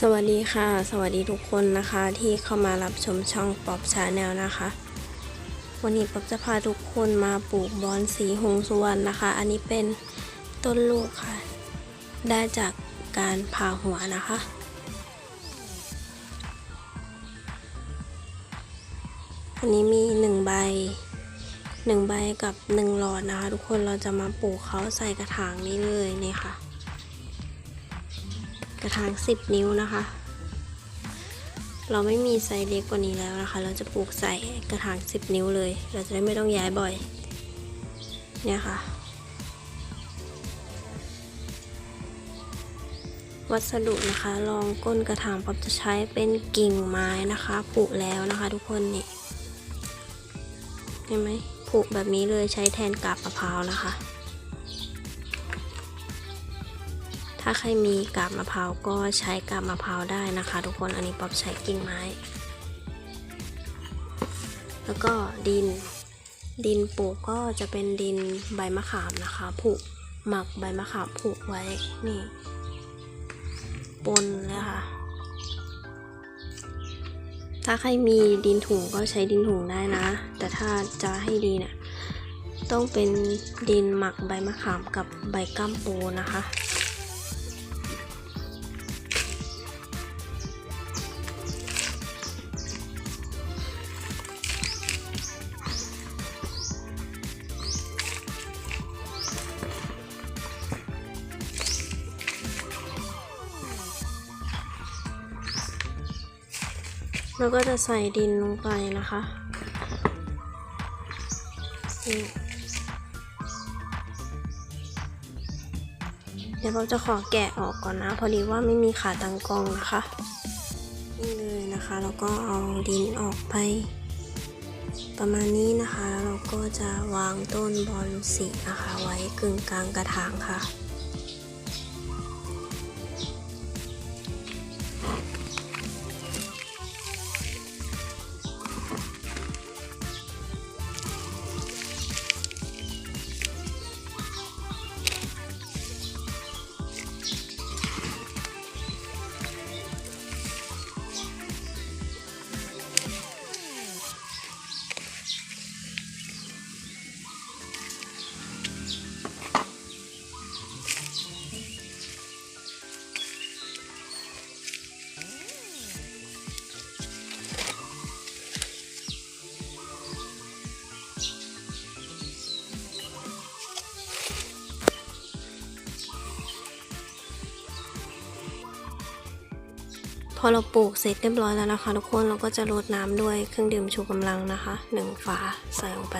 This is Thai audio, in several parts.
สวัสดีค่ะ สวัสดีทุกคนนะคะที่เข้ามารับชมช่องป๊อบชาแนลนะคะ วันนี้ป๊อบจะพาทุกคนมาปลูกบอนสีหงสุวรรณนะคะ อันนี้เป็นต้นลูกค่ะ ได้จากการผ่าหัวนะคะ อันนี้มีหนึ่งใบหนึ่งใบกับหนึ่งหลอดนะคะ ทุกคนเราจะมาปลูกเขาใส่กระถางนี้เลยนี่ค่ะ กระถาง 10 นิ้วนะคะ เราไม่มีไซส์เล็กกว่านี้แล้วนะคะ เราจะปลูกใส่กระถาง 10 นิ้วเลย เราจะได้ไม่ต้องย้ายบ่อย เนี่ยค่ะ วัสดุนะคะ รองก้นกระถางป๊อปจะใช้เป็นกิ่งไม้นะคะผุแล้วนะคะทุกคนนี่ เห็นไหมผุแบบนี้เลยใช้แทนกาบมะพร้าวนะคะ ถ้าใครมีกาบมะพร้าวก็ใช้กาบมะพร้าวได้นะคะ ทุกคนอันนี้ป๊อปใช้กิ่งไม้ แล้วก็ดิน ดินปลูกก็จะเป็นดินใบมะขามนะคะผุหมักใบมะขามผุไว้นี่ปนเลยค่ะ ถ้าใครมีดินถุงก็ใช้ดินถุงได้นะ แต่ถ้าจะให้ดีเนี่ยต้องเป็นดินหมักใบมะขามกับใบก้ามปูนะคะ แล้วก็จะใส่ดินลงไปนะคะเดี๋ยวเราจะขอแกะออกก่อนนะ พอดีว่าไม่มีขาตังกองนะคะ นี่เลยนะคะ แล้วก็เอาดินออกไป ประมาณนี้นะคะ แล้วเราก็จะวางต้นบอลสีนะคะ ไว้กึ่งกลางกระถางค่ะ อเราปลูกเสร็จเรียบร้อยแล้วนะคะ ทุกคนเราก็จะรดน้ำด้วยเครื่องดื่มชูกำลังนะคะหนึ่งฝาใส่ลงไป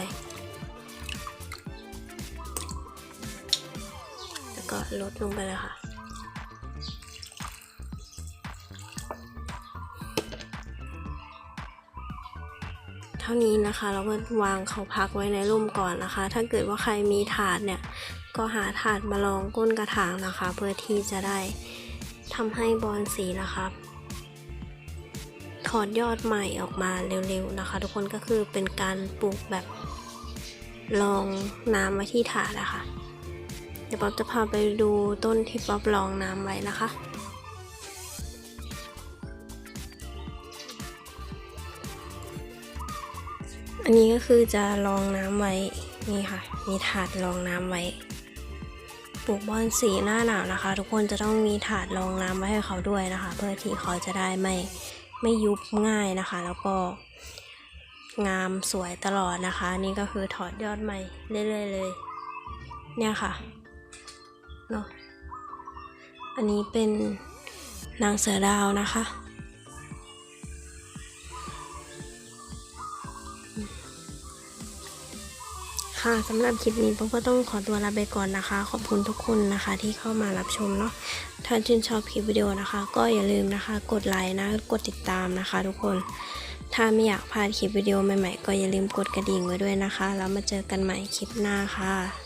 แล้วก็ลดลงไปเลยค่ะ เท่านี้นะคะเราก็วางเขาพักไว้ในร่มก่อนนะคะ ถ้าเกิดว่าใครมีถาดเนี่ย ก็หาถาดมาลองก้นกระถางนะคะ เพื่อที่จะได้ทำให้บอลสีนะคะถ อดยอดใหม่ออกมาเร็วๆนะคะ ทุกคนก็คือเป็นการปลูกแบบลองน้ำไว้ที่ถาดนะคะ เดี๋ยวป๊อปจะพาไปดูต้นที่ป๊อปลองน้ำไว้นะคะอันนี้ก็คือจะรองน้ำไว้ นี่ค่ะ มีถาดรองน้ำไว้ ปลูกบอนสีหน้าหนาวนะคะ ทุกคนจะต้องมีถาดรองน้ำไว้ให้เขาด้วยนะคะ เพื่อที่เขาจะได้ไม่ ไม่ยุบง่ายนะคะ แล้วก็งามสวยตลอดนะคะ นี่ก็คือถอดยอดใหม่เรื่อยๆเลย เนี่ยค่ะเนาะอันนี้เป็นนางเสือดาวนะคะ ค่ะสำหรับคลิปนี้ผมก็ต้องขอตัวลาไปก่อนนะคะ ขอบคุณทุกคนนะคะที่เข้ามารับชมเนาะถ้าชื่นชอบคลิปวิดีโอนะคะ ก็อย่าลืมนะคะ กดไลค์นะ กดติดตามนะคะ ทุกคน ถ้าไม่อยากพลาดคลิปวิดีโอใหม่ๆ ก็อย่าลืมกดกระดิ่งไว้ด้วยนะคะ แล้วมาเจอกันใหม่คลิปหน้าค่ะ